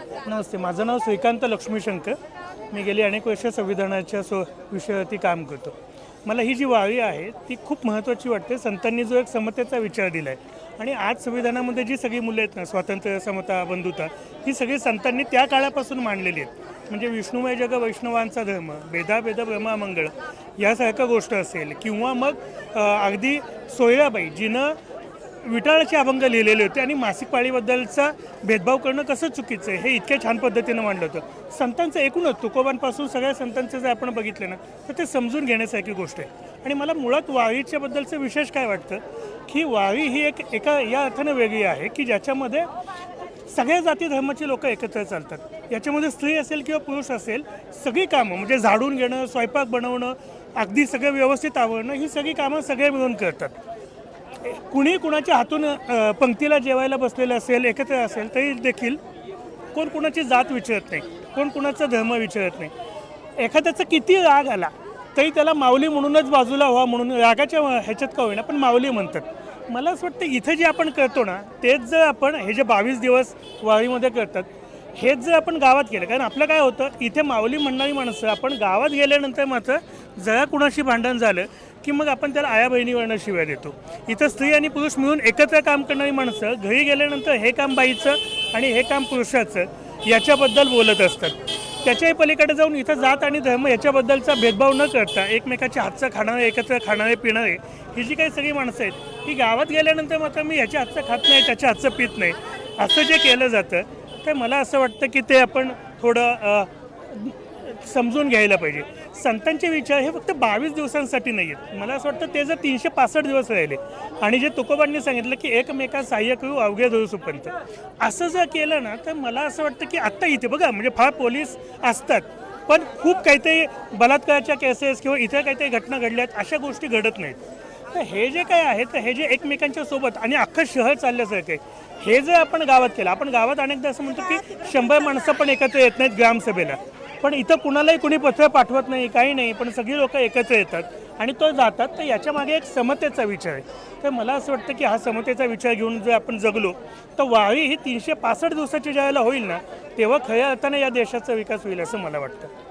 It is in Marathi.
नमस्ते माझं नाव श्रीकांत लक्ष्मीशंकर. मी गेली अनेक वर्ष संविधानाच्या सो विषयावरती काम करतो. मला ही जी वाळी आहे ती खूप महत्त्वाची वाटते. संतांनी जो एक समतेचा विचार दिला आहे आणि आज संविधानामध्ये जी सगळी मुलं आहेत ना स्वातंत्र्य समता बंधुता ही सगळी संतांनी त्या काळापासून मांडलेली आहेत. म्हणजे विष्णुमय जग वैष्णवांचा धर्म भेदाभेद ब्रह्मामंगळ यासारख्या गोष्ट असेल किंवा मग अगदी सोयराबाई जिनं विटाळाचे अभंग लिहिलेले होते आणि मासिक पाळीबद्दलचा भेदभाव करणं कसं चुकीचं आहे हे इतक्या छान पद्धतीनं मांडलं होतं. संतांचं एकूणच तुकोबांपासून सगळ्या संतांचं जर आपण बघितलं ना तर ते समजून घेण्यासारखी गोष्ट आहे. आणि मला मुळात वाळीच्याबद्दलचं विशेष काय वाटतं की वाळी ही एक एका या अर्थानं वेगळी आहे की ज्याच्यामध्ये सगळ्या जाती धर्माचे लोक एकत्र चालतात. याच्यामध्ये स्त्री असेल किंवा पुरुष असेल सगळी कामं म्हणजे झाडून घेणं स्वयंपाक बनवणं अगदी सगळं व्यवस्थित आवडणं ही सगळी कामं सगळे मिळून करतात. कुणी कुणाच्या हातून पंक्तीला जेवायला बसलेलं असेल एकत्र असेल तरी देखील कोण कुणाची जात विचारत नाही कोण कुणाचा धर्म विचारत नाही. एखाद्याचा किती राग आला तरी त्याला माऊली म्हणूनच बाजूला व्हा म्हणून रागाच्या ह्याच्यात का होईना पण माऊली म्हणतात. मला असं वाटतं इथं जे आपण करतो ना तेच जर आपण हे जे बावीस दिवस वारीमध्ये करतात हेच जर आपण गावात केलं कारण आपलं काय होतं इथे माऊली म्हणणारी माणसं आपण गावात गेल्यानंतर मात्र जरा कुणाशी भांडण झालं की मग आपण त्याला आया बहिणीवरनं शिव्या देतो. इथं स्त्री आणि पुरुष मिळून एकत्र काम करणारी माणसं घरी गेल्यानंतर हे काम बाईचं आणि हे काम पुरुषाचं याच्याबद्दल बोलत असतात. त्याच्याही पलीकडे जाऊन इथं जात आणि धर्म याच्याबद्दलचा भेदभाव न करता एकमेकाच्या हातचं खाणारे एकत्र खाणारे पिणारे ही जी काही सगळी माणसं आहेत ही गावात गेल्यानंतर मात्र मी ह्याच्या हातचं खात नाही त्याच्या हातचं पित नाही. असं जे केलं जातं तर मला असं वाटतं की ते आपण थोडं समजून घ्यायला पाहिजे. संतांचे विचार हे फक्त बावीस दिवसांसाठी नाही आहेत मला असं वाटतं ते जर तीनशे पासष्ट दिवस राहिले आणि जे तुकोबांनी सांगितलं की एकमेका सहाय्य करू अवघे धरू सुपंत असं जर केलं ना तर मला असं वाटतं की आत्ता इथे बघा म्हणजे फार पोलीस असतात पण खूप काहीतरी बलात्काराच्या केसेस किंवा इतर काहीतरी घटना घडल्या आहेत अशा गोष्टी घडत नाहीत. तर हे जे काय आहे तर हे जे एकमेकांच्या सोबत आणि अख्खं शहर चालल्यासारखं आहे हे जे आपण गावात केलं आपण गावात अनेकदा असं म्हणतो की शंभर माणसं पण एकत्र येत नाहीत ग्रामसभेला. पण इथं कुणालाही कुणी पत्र पाठवत नाही काही नाही पण सगळी लोक एकत्र येतात आणि तो जातात. तर याच्यामागे एक समतेचा विचार आहे. तर मला असं वाटतं की हा समतेचा विचार घेऊन जर आपण जगलो तर वारी ही तीनशे पासष्ट दिवसाची ज्यावेळेला होईल ना तेव्हा खऱ्या अर्थाने या देशाचा विकास होईल असं मला वाटतं.